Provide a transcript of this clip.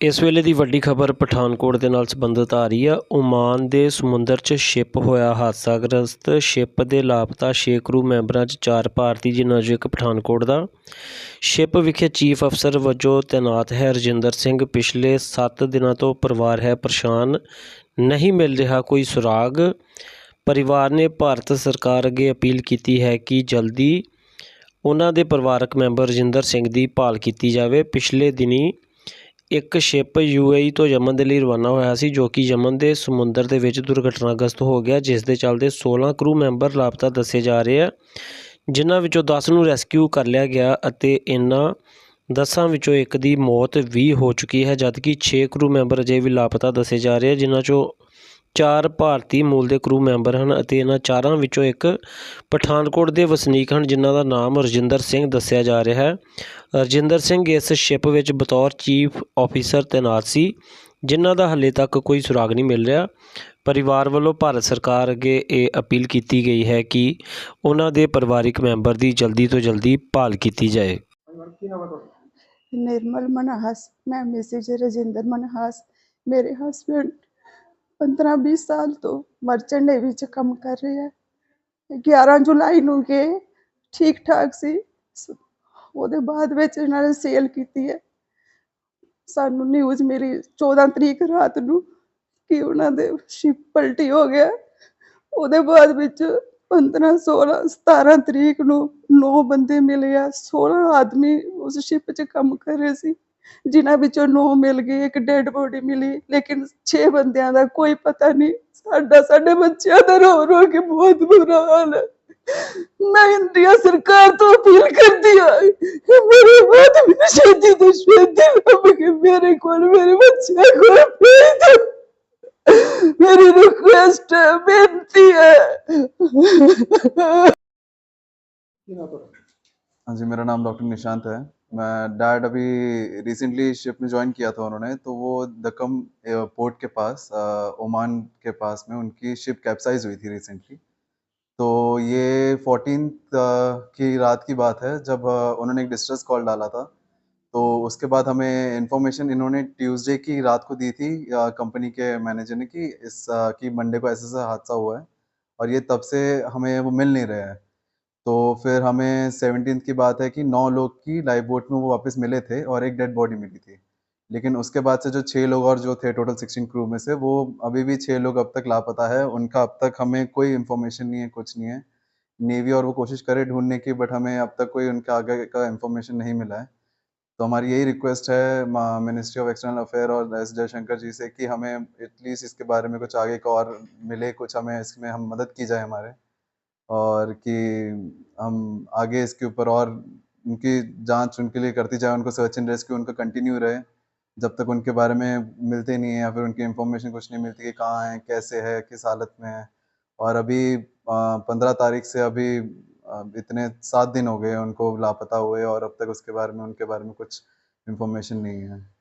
ਇਸ ਵੇਲੇ ਦੀ ਵੱਡੀ ਖਬਰ ਪਠਾਨਕੋਟ ਦੇ ਨਾਲ ਸੰਬੰਧਿਤ ਆ ਰਹੀ ਆ। ਓਮਾਨ ਦੇ ਸਮੁੰਦਰ 'ਚ ਸ਼ਿਪ ਹੋਇਆ ਹਾਦਸਾਗ੍ਰਸਤ ਸ਼ਿਪ ਦੇ ਲਾਪਤਾ ਛੇ ਕਰੂ ਮੈਂਬਰਾਂ 'ਚ ਚਾਰ ਭਾਰਤੀ ਜਿਨ੍ਹਾਂ 'ਚੋਂ ਇੱਕ ਪਠਾਨਕੋਟ ਦਾ। ਸ਼ਿਪ ਵਿਖੇ ਚੀਫ ਅਫਸਰ ਵਜੋਂ ਤੈਨਾਤ ਹੈ ਰਜਿੰਦਰ ਸਿੰਘ। ਪਿਛਲੇ 7 ਦਿਨਾਂ ਤੋਂ ਪਰਿਵਾਰ ਹੈ ਪਰੇਸ਼ਾਨ, ਨਹੀਂ ਮਿਲ ਰਿਹਾ ਕੋਈ ਸੁਰਾਗ। ਪਰਿਵਾਰ ਨੇ ਭਾਰਤ ਸਰਕਾਰ ਅੱਗੇ ਅਪੀਲ ਕੀਤੀ ਹੈ ਕਿ ਜਲਦੀ ਉਹਨਾਂ ਦੇ ਪਰਿਵਾਰਕ ਮੈਂਬਰ ਰਜਿੰਦਰ ਸਿੰਘ ਦੀ ਭਾਲ ਕੀਤੀ ਜਾਵੇ। ਪਿਛਲੇ ਦਿਨੀ ਇੱਕ ਸ਼ਿਪ ਯੂਏਈ ਤੋਂ ਯਮਨ ਦੇ ਲਈ ਰਵਾਨਾ ਹੋਇਆ ਸੀ, ਜੋ ਕਿ ਯਮਨ ਦੇ ਸਮੁੰਦਰ ਦੇ ਵਿੱਚ ਦੁਰਘਟਨਾਗ੍ਰਸਤ ਹੋ ਗਿਆ, ਜਿਸ ਦੇ ਚੱਲਦੇ 16 ਕਰੂ ਮੈਂਬਰ ਲਾਪਤਾ ਦੱਸੇ ਜਾ ਰਹੇ ਆ, ਜਿਨ੍ਹਾਂ ਵਿੱਚੋਂ 10 ਨੂੰ ਰੈਸਕਿਊ ਕਰ ਲਿਆ ਗਿਆ ਅਤੇ ਇਨ੍ਹਾਂ 10 ਵਿੱਚੋਂ ਇੱਕ ਦੀ ਮੌਤ ਵੀ ਹੋ ਚੁੱਕੀ ਹੈ, ਜਦਕਿ 6 ਕਰੂ ਮੈਂਬਰ ਅਜੇ ਵੀ ਲਾਪਤਾ ਦੱਸੇ ਜਾ ਰਹੇ ਆ, ਜਿਨ੍ਹਾਂ ਚੋਂ ਚਾਰ ਭਾਰਤੀ ਮੂਲ ਦੇ ਕਰੂ ਮੈਂਬਰ ਹਨ ਅਤੇ ਇਹਨਾਂ ਚਾਰਾਂ ਵਿੱਚੋਂ ਇੱਕ ਪਠਾਨਕੋਟ ਦੇ ਵਸਨੀਕ ਹਨ ਜਿਨ੍ਹਾਂ ਦਾ ਨਾਮ ਰਜਿੰਦਰ ਸਿੰਘ ਦੱਸਿਆ ਜਾ ਰਿਹਾ ਹੈ। ਰਜਿੰਦਰ ਸਿੰਘ ਇਸ ਸ਼ਿਪ ਵਿੱਚ ਬਤੌਰ ਚੀਫ ਆਫੀਸਰ ਤੈਨਾਤ ਸੀ ਜਿਨ੍ਹਾਂ ਦਾ ਹਾਲੇ ਤੱਕ ਕੋਈ ਸੁਰਾਗ ਨਹੀਂ ਮਿਲ ਰਿਹਾ। ਪਰਿਵਾਰ ਵੱਲੋਂ ਭਾਰਤ ਸਰਕਾਰ ਅੱਗੇ ਇਹ ਅਪੀਲ ਕੀਤੀ ਗਈ ਹੈ ਕਿ ਉਹਨਾਂ ਦੇ ਪਰਿਵਾਰਿਕ ਮੈਂਬਰ ਦੀ ਜਲਦੀ ਤੋਂ ਜਲਦੀ ਭਾਲ ਕੀਤੀ ਜਾਏ। ਨਿਰਮਲ ਮਨਹਾਸ ਮੈਂ ਮਿਸਿਜ ਰਜਿੰਦਰ ਮਨਹਾਸ। ਮੇਰੇ ਹਸਬੰਡ 15-20 ਸਾਲ ਤੋਂ ਮਰਚੈਂਟ ਨੇਵੀ ਚ ਕੰਮ ਕਰ ਰਹੇ ਹੈ 11 ਜੁਲਾਈ ਨੂੰ ਗਏ ਠੀਕ ਠਾਕ ਸੀ। ਉਹਦੇ ਬਾਅਦ ਵਿੱਚ ਇਹਨਾਂ ਨੇ ਸੇਲ ਕੀਤੀ ਹੈ। ਸਾਨੂੰ ਨਿਊਜ਼ ਮਿਲੀ 14 ਤਰੀਕ ਰਾਤ ਨੂੰ ਕਿ ਉਹਨਾਂ ਦੇ ਸ਼ਿਪ ਪਲਟੀ ਹੋ ਗਿਆ। ਉਹਦੇ ਬਾਅਦ ਵਿੱਚ 15 16 17 ਤਰੀਕ ਨੂੰ 9 ਬੰਦੇ ਮਿਲੇ ਆ। 16 ਆਦਮੀ ਉਸ ਸ਼ਿਪ 'ਚ ਕੰਮ ਕਰ ਰਹੇ ਸੀ। ਜਿਨ੍ਹਾਂ ਵਿੱਚੋਂ 9 ਮਿਲ ਗਏ, ਇੱਕ ਡੈੱਡ ਬੋਡੀ ਮਿਲੀ, ਲੇਕਿਨ 6 ਬੰਦਿਆਂ ਦਾ ਕੋਈ ਪਤਾ ਨਹੀਂ, ਸਾਡਾ, ਸਾਡੇ ਬੱਚਿਆਂ ਦਾ ਰੋ ਰੋ ਕੇ ਬਹੁਤ ਬੁਰਾ ਹਾਲ ਹੈ। ਮੈਂ ਇੰਡੀਆ ਸਰਕਾਰ ਤੋਂ ਅਪੀਲ ਕਰਦੀ ਹਾਂ ਕਿ ਮੇਰੇ ਬਾਤ ਮੈਨੂੰ ਛੇਤੀ ਤੋਂ ਛੇਤੀ ਲੱਭ ਕੇ ਮੇਰੇ ਕੋਲ, ਮੇਰੇ ਬੱਚਿਆਂ ਕੋਲ ਭੇਜ ਦਿਓ ਮੇਰੀ ਰਿਕੁਐਸਟ ਹੈ, ਬੇਨਤੀ ਹੈ। ਹਾਂਜੀ, ਮੇਰਾ ਨਾਮ ਡਾਕਟਰ ਨਿਸ਼ਾਂਤ ਹੈ। डैड अभी रिसेंटली शिप में ज्वाइन किया था उन्होंने तो वो दक्कम पोर्ट के पास ओमान के पास में उनकी शिप कैप्साइज हुई थी रिसेंटली तो ये फोर्टीन की रात की बात है, जब उन्होंने एक डिस्ट्रेस कॉल डाला था। तो उसके बाद हमें इन्फॉर्मेशन इन्होंने ट्यूसडे की रात को दी थी कंपनी के मैनेजर ने कि इस कि मंडे को ऐसा ऐसा हादसा हुआ है, और ये तब से हमें वो मिल नहीं रहे हैं। तो फिर हमें सेवनटीन की बात है कि नौ लोग की लाइफ बोट में वो वापस मिले थे और एक डेड बॉडी मिली थी। लेकिन उसके बाद से जो छः लोग और जो थे टोटल सिक्सटीन क्रू में से, वो अभी भी छः लोग अब तक लापता है। उनका अब तक हमें कोई इन्फॉर्मेशन नहीं है, कुछ नहीं है। नेवी और वो कोशिश करे ढूँढने की बट हमें अब तक कोई उनका आगे का इन्फॉर्मेशन नहीं मिला है। तो हमारी यही रिक्वेस्ट है मिनिस्ट्री ऑफ़ एक्सटर्नल अफेयर और एस जयशंकर जी से कि हमें एटलीस्ट इसके बारे में कुछ आगे का और मिले, कुछ हमें इसमें हम मदद की जाए हमारे। और कि हम आगे इसके ऊपर और उनकी जाँच उनके लिए करती जाए, उनको सर्च एंड रेस्क्यू उनका कंटिन्यू रहे। जब तक उनके बारे में मिलते नहीं है या फिर उनकी इन्फॉर्मेशन कुछ नहीं मिलती कि कहाँ है, कैसे है, किस हालत में है। और अभी पंद्रह तारीख से अभी इतने सात दिन हो गए उनको लापता हुए और अब तक उसके बारे में, उनके बारे में कुछ इन्फॉर्मेशन नहीं है।